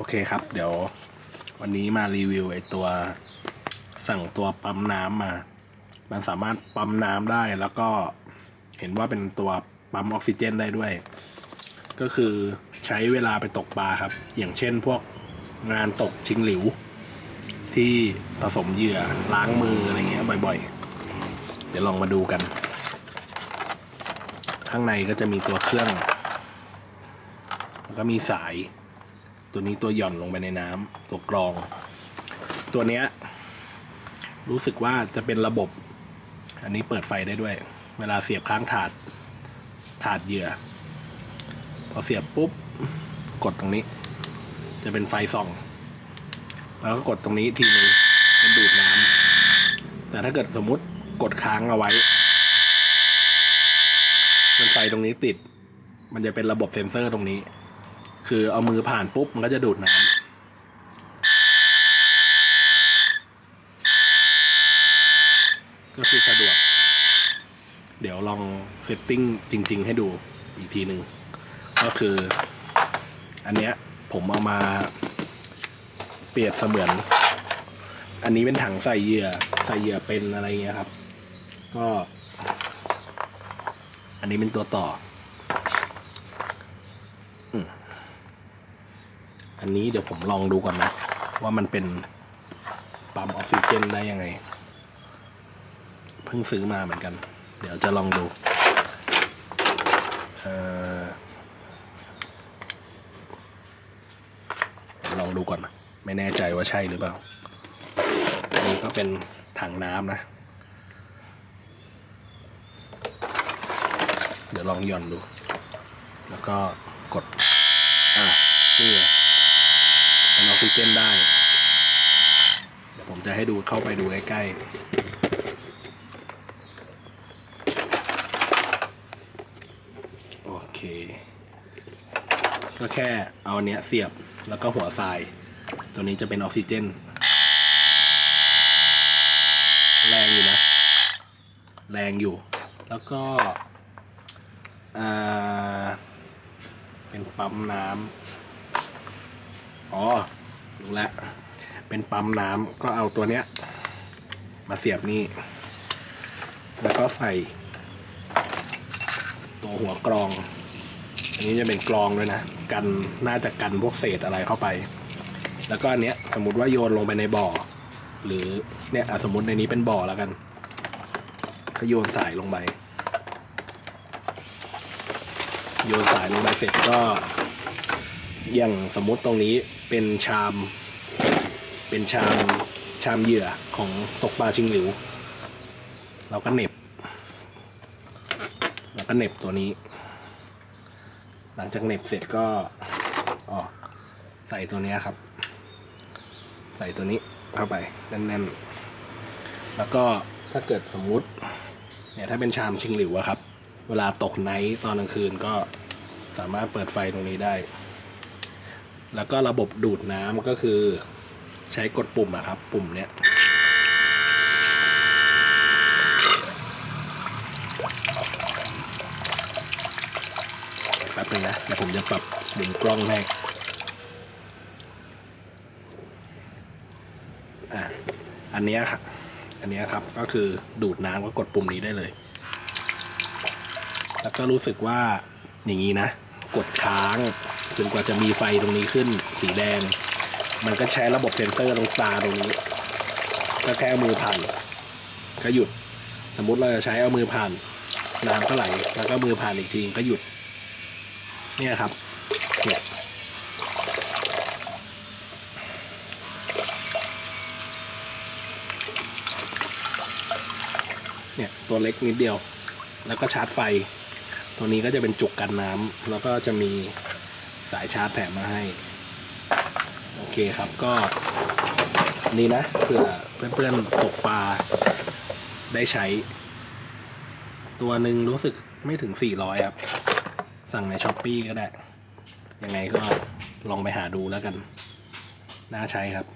โอเคครับ เดี๋ยววันนี้มารีวิวไอตัวสั่งตัวปั๊มน้ำมา มันสามารถปั๊มน้ำได้แล้วก็เห็นว่าเป็นตัวปั๊มออกซิเจนได้ด้วย ก็คือใช้เวลาไปตกปลาครับ อย่างเช่นพวกงานตกชิงหลิว ที่ผสมเหยื่อล้างมืออะไรเงี้ยบ่อยๆ เดี๋ยวลองมาดูกัน ข้างในก็จะมีตัวเครื่อง แล้วก็มีสาย ตัวนี้ตัวหย่อนลงไปในน้ำตัวกรอง ตัวเนี้ยรู้สึกว่าจะเป็นระบบ อันนี้เปิดไฟได้ด้วย เวลาเสียบค้างถาดถาดเหยื่อ พอเสียบปุ๊บ กดตรงนี้ จะเป็นไฟส่อง แล้วก็กดตรงนี้ทีนึงมันดูดน้ำแต่ถ้าเกิดสมมุติกดค้างเอาไว้มันไฟตรงนี้ติด มันจะเป็นระบบเซ็นเซอร์ตรงนี้ คือเอามือผ่านปุ๊บมันก็จะดูดน้ำก็คือสะดวก เดี๋ยวลองเซตติ้งจริง ๆ ให้ดูอีกทีหนึ่งก็คือ อันเนี้ยผมเอามาเปรียบเสมือน อันนี้เป็นถังใส่เหยื่อใส่เหยื่อเป็นอะไรเงี้ยครับ ก็ อันนี้เป็นตัวต่อ อันนี้เดี๋ยวผมลองดูก่อนนะ ว่ามันเป็นปั๊มออกซิเจนได้ยังไง เพิ่งซื้อมาเหมือนกัน เดี๋ยวจะลองดูออลองดูก่อนนะไม่แน่ใจว่าใช่หรือเปล่า อันนี้ก็เป็นถังน้ำนะ เดี๋ยวลองหย่อนดู แล้วก็กด อะนี่ ซิเจนได้ เดี๋ยวผมจะให้ดูเข้าไปดูใกล้ๆ โอเค ก็แค่เอาเนี้ยเสียบแล้วก็หัวทราย ตัวนี้จะเป็นออกซิเจน แรงอยู่นะ แรงอยู่ แล้วก็เป็นปั๊มน้ำ อ๋อ รู้แล้วเป็นปั๊มน้ำก็เอาตัวเนี้ย มาเสียบนี่ แล้วก็ใส่ ตัวหัวกรอง อันนี้จะเป็นกรองด้วยนะ กันน่าจะกันพวกเศษอะไรเข้าไป แล้วก็อันเนี้ยสมมติว่าโยนลงไปในบ่อ หรือเนี่ยสมมติในนี้เป็นบ่อแล้วกันก็โยนสายลงไปโยนสายลงไปเสร็จก็อย่างสมมติตรงนี้ เป็นชาม เป็นชามชามเหยื่อของตกปลาชิงหลิว เราก็เน็บแล้วก็เน็บตัวนี้ หลังจากเน็บเสร็จก็อ๋อใส่ตัวนี้ครับ ใส่ตัวนี้เข้าไปแน่นๆ แล้วก็ถ้าเกิดสมมุติเนี่ยถ้าเป็นชามชิงหลิวอะครับ เวลาตกไนท์ตอนกลางคืนก็สามารถเปิดไฟตรงนี้ได้ แล้วก็ระบบดูดน้ำก็คือใช้กดปุ่มอะครับ ปุ่มเนี้ยแป๊บนึงนะเดี๋ยวผมจะปรับหมุนกล้องให้อะอันนี้ครับอันนี้ครับก็คือดูดน้ำก็กดปุ่มนี้ได้เลย แล้วก็รู้สึกว่าอย่างนี้นะ กดค้างจนกว่าจะมีไฟตรงนี้ขึ้นสีแดง มันก็ใช้ระบบเซ็นเซอร์ตรงตาตรงนี้ ก็แค่มือผ่านก็หยุด สมมติเราจะใช้เอามือผ่านน้ำก็ไหลแล้วก็มือผ่านอีกทีก็หยุด เนี่ยครับเนี่ยเนี่ยตัวเล็กนิดเดียว แล้วก็ชาร์จไฟ ตัวนี้ก็จะเป็นจุกกันน้ำแล้วก็จะมีสายชาร์จแถมมาให้ โอเคครับก็นี่นะเผื่อเพื่อนๆตกปลาได้ใช้ ตัวหนึ่งรู้สึกไม่ถึง 400 ครับ สั่งในช้อปปีก็ได้ ยังไงก็ลองไปหาดูแล้วกัน น่าใช้ครับ